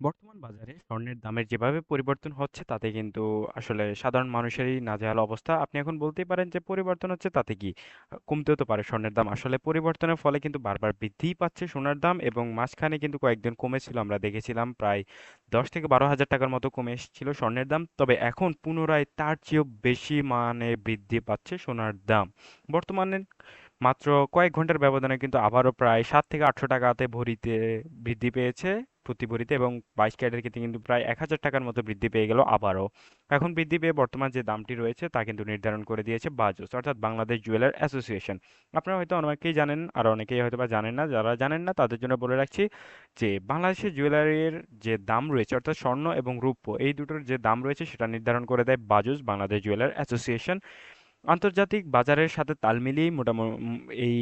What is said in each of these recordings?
বর্তমান বাজারে স্বর্ণের দামের যেভাবে পরিবর্তন হচ্ছে, তাতে কিন্তু আসলে সাধারণ মানুষেরই নাজেহাল অবস্থা। আপনি এখন বলতেই পারেন যে পরিবর্তন হচ্ছে, তাতে কি কমতেও তো পারে স্বর্ণের দাম। আসলে পরিবর্তনের ফলে কিন্তু বারবার বৃদ্ধিই পাচ্ছে সোনার দাম এবং মাঝখানে কিন্তু কয়েকদিন কমেছিল। আমরা দেখেছিলাম প্রায় দশ থেকে বারো হাজার টাকার মতো কমে এসেছিল স্বর্ণের দাম। তবে এখন পুনরায় তার চেয়েও বেশি মানে বৃদ্ধি পাচ্ছে সোনার দাম। বর্তমানে মাত্র কয়েক ঘণ্টার ব্যবধানে কিন্তু আবারও প্রায় সাত থেকে আটশো টাকাতে ভরিতে বৃদ্ধি পেয়েছে। প্রতি ভরিতে এবং বাইশ ক্যারেটের ক্ষেত্রে কিন্তু প্রায় এক হাজার টাকার মতো বৃদ্ধি পেয়ে গেল আবারও। এখন বৃদ্ধি পেয়ে বর্তমান যে দামটি রয়েছে তা কিন্তু নির্ধারণ করে দিয়েছে বাজুস অর্থাৎ বাংলাদেশ জুয়েলার অ্যাসোসিয়েশন। আপনারা হয়তো অনেকেই জানেন, আর অনেকেই হয়তো বা জানেন না, যারা জানেন না তাদের জন্য বলে রাখছি যে বাংলাদেশের জুয়েলারির যে দাম রয়েছে, অর্থাৎ স্বর্ণ এবং রূপো এই দুটোর যে দাম রয়েছে সেটা নির্ধারণ করে দেয় বাজুস বাংলাদেশ জুয়েলার অ্যাসোসিয়েশন। আন্তর্জাতিক বাজারের সাথে তাল মিলিয়েই মোটামুটি এই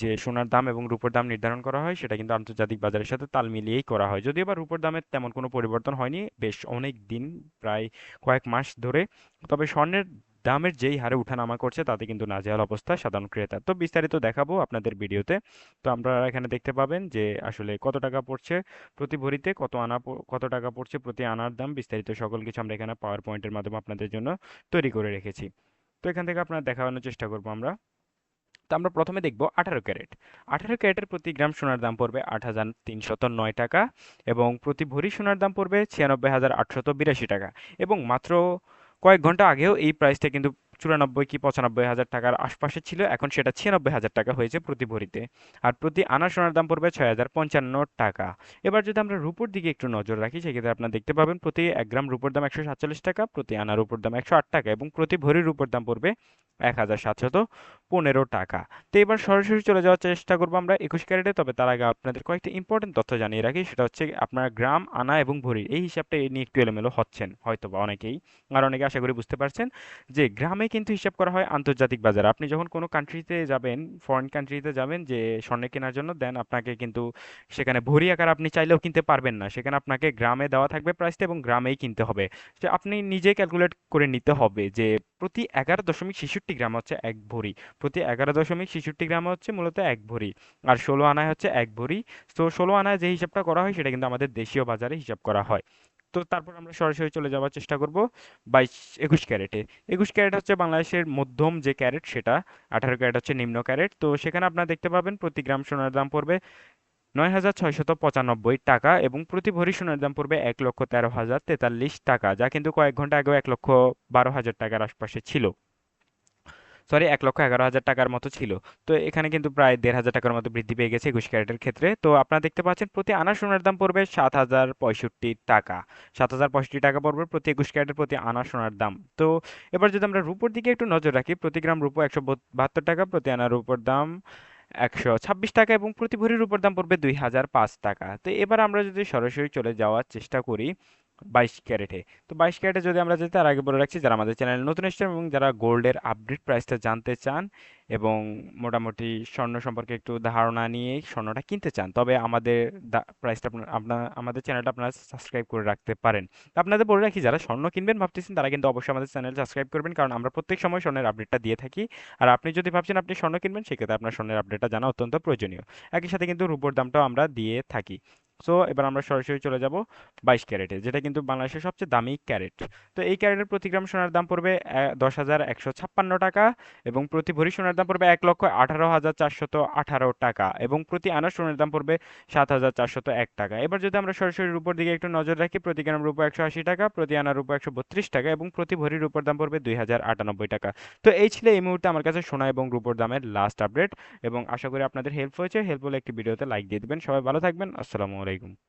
যে সোনার দাম এবং রূপোর দাম নির্ধারণ করা হয়, সেটা কিন্তু আন্তর্জাতিক বাজারের সাথে তাল মিলিয়েই করা হয়। যদিও বা রূপোর দামের তেমন কোনো পরিবর্তন হয়নি, বেশ অনেক দিন, প্রায় কয়েক মাস ধরে। তবে স্বর্ণের দামের যেই হারে উঠানামা করছে, তাতে কিন্তু নাজেহাল অবস্থা সাধারণ ক্রেতা। তো বিস্তারিত দেখাবো আপনাদের ভিডিওতে। তো আপনারা এখানে দেখতে পাবেন যে আসলে কত টাকা পড়ছে প্রতি ভরিতে, কত আনা কত টাকা পড়ছে প্রতি আনার দাম, বিস্তারিত সকল কিছু আমরা এখানে পাওয়ার পয়েন্টের মাধ্যমে আপনাদের জন্য তৈরি করে রেখেছি। তো এখান থেকে আপনার দেখানোর চেষ্টা করব আমরা। তো আমরা প্রথমে দেখব আঠারো ক্যারেট। আঠারো ক্যারেটের প্রতি গ্রাম সোনার দাম পড়বে আট হাজার তিনশত নয় টাকা এবং প্রতি ভরি সোনার দাম পড়বে ছিয়ানব্বই হাজার আটশত বিরাশি টাকা এবং মাত্র কয়েক ঘণ্টা আগেও এই প্রাইসটা কিন্তু চুরানব্বই কি পঁচানব্বই হাজার টাকার আশপাশে ছিল, এখন সেটা ছিয়ানব্বই হাজার টাকা হয়েছে প্রতি ভরিতে। আর প্রতি আনা সোনার দাম পড়বে ছয় হাজার পঞ্চান্ন টাকা। এবার যদি আমরা রুপোর দিকে একটু নজর রাখি, সেক্ষেত্রে আপনারা দেখতে পাবেন প্রতি এক গ্রাম রুপোর দাম একশো সাতচল্লিশ টাকা, প্রতি আনা রুপোর দাম একশো আট টাকা এবং প্রতি ভরির উপর দাম পড়বে এক হাজার সাতশত পনেরো টাকা। তো এবার সরাসরি চলে যাওয়ার চেষ্টা করব আমরা একুশ ক্যারেটে। তবে তার আগে আপনাদের কয়েকটি ইম্পর্টেন্ট তথ্য জানিয়ে রাখি। সেটা হচ্ছে আপনারা গ্রাম, আনা এবং ভরি এই হিসাবটা নিয়ে একটু এলোমেলো হচ্ছেন হয়তো বা অনেকেই। আর অনেকে আশা করি বুঝতে পারছেন যে গ্রামে কিন্তু হিসাব করা হয় আন্তর্জাতিক বাজার। আপনি যখন কোনো কান্ট্রিতে যাবেন ফরেন কান্ট্রিতে যাবেন, যে স্বর্ণে কেনার জন্য দেন আপনাকে কিন্তু সেখানে ভরি আকার আপনি চাইলেও কিনতে পারবেন না। সেখানে আপনাকে গ্রামে দেওয়া থাকবে প্রাইসটা এবং গ্রামেই কিনতে হবে। যে আপনি নিজে ক্যালকুলেট করে নিতে হবে যে প্রতি এগারো দশমিক ছেষট্টি গ্রাম হচ্ছে এক ভরি প্রতি এগারো দশমিক ছেষট্টি গ্রাম হচ্ছে মূলত এক ভরি। আর ষোলো আনায় হচ্ছে এক ভরি। তো ষোলো আনায় যে হিসাবটা করা হয়, সেটা কিন্তু আমাদের দেশীয় বাজারে হিসাব করা হয়। তো তারপর আমরা সরাসরি চলে যাওয়ার চেষ্টা করব বাইশ, একুশ ক্যারেটে। একুশ ক্যারেট হচ্ছে বাংলাদেশের মধ্যম যে ক্যারেট, সেটা আঠারো ক্যারেট হচ্ছে নিম্ন ক্যারেট। তো সেখানে আপনারা দেখতে পাবেন প্রতি গ্রাম সোনার দাম পড়বে নয় হাজার ছয়শত পঁচানব্বই টাকা এবং প্রতি ভরি সোনার দাম পড়বে এক লক্ষ তেরো হাজার তেতাল্লিশ টাকা, যা কিন্তু কয়েক ঘণ্টা আগেও এক লক্ষ বারো হাজার টাকার আশপাশে ছিল। সরি, এক লক্ষ এগারো হাজার টাকার মতো ছিল। তো এখানে কিন্তু প্রায় দেড় হাজার টাকার মতো বৃদ্ধি পেয়ে গেছে একুশ ক্যারেটের ক্ষেত্রে। তো আপনারা দেখতে পাচ্ছেন, প্রতি আনা সোনার দাম পড়বে সাত হাজার পঁয়ষট্টি টাকা। সাত হাজার পঁয়ষট্টি টাকা পড়বে প্রতি একুশ ক্যারেটের প্রতি আনা সোনার দাম। তো এবার যদি আমরা রূপোর দিকে একটু নজর রাখি, প্রতি গ্রাম রূপো একশো বাহাত্তর টাকা, প্রতি আনা রূপোর দাম একশো ছাব্বিশ টাকা এবং প্রতি ভরির উপর দাম পড়বে দুই হাজার পাঁচ টাকা। তো এবার আমরা যদি সরাসরি চলে যাওয়ার চেষ্টা করি বাইশ ক্যারেটে। তো বাইশ ক্যারেটে যদি আমরা যেতে তার আগে বলে রাখছি, যারা আমাদের চ্যানেলে নতুন এসেছেন এবং যারা গোল্ডের আপডেট প্রাইসটা জানতে চান এবং মোটামুটি স্বর্ণ সম্পর্কে একটু ধারণা নিয়ে স্বর্ণটা কিনতে চান, তবে আমাদের প্রাইসটা আপনার আপনার আমাদের চ্যানেলটা আপনারা সাবস্ক্রাইব করে রাখতে পারেন। আপনাদের বলে রাখি, যারা স্বর্ণ কিনবেন ভাবতেছেন, তারা কিন্তু অবশ্যই আমাদের চ্যানেল সাবস্ক্রাইব করবেন, কারণ আমরা প্রত্যেক সময় স্বর্ণের আপডেটটা দিয়ে থাকি। আর আপনি যদি ভাবছেন আপনি স্বর্ণ কিনবেন, সেক্ষেত্রে আপনার স্বর্ণের আপডেটটা জানা অত্যন্ত প্রয়োজনীয়। একই সাথে কিন্তু রূপোর দামটাও আমরা দিয়ে থাকি। সো এবার আমরা সরাসরি চলে যাব বাইশ ক্যারেটে, যেটা কিন্তু বাংলাদেশের সবচেয়ে দামি ক্যারেট। তো এই ক্যারেটের প্রতি গ্রাম সোনার দাম পড়বে দশ হাজার একশো ছাপ্পান্ন টাকা এবং প্রতি ভরি সোনার দাম পড়বে এক লক্ষ আঠারো হাজার চারশত আঠারো টাকা এবং প্রতি আনা সোনার দাম পড়বে সাত হাজার চারশত এক টাকা। এবার যদি আমরা সরাসরি রূপোর দিকে একটু নজর রাখি প্রতি গ্রাম রূপো একশো আশি টাকা, প্রতি আনা রূপো একশো বত্রিশ টাকা এবং প্রতি ভরির রূপোর দাম পড়বে দুই হাজার আটানব্বই টাকা। তো এই ছিল এই মুহূর্তে আমার কাছে সোনা এবং রূপোর দামের লাস্ট আপডেট এবং আশা করি আপনাদের হেল্প হয়েছে। হেল্প হলে একটি ভিডিওতে লাইক দিয়ে দেবেন। সবাই ভালো থাকবেন। আসসালামু আলাইকুম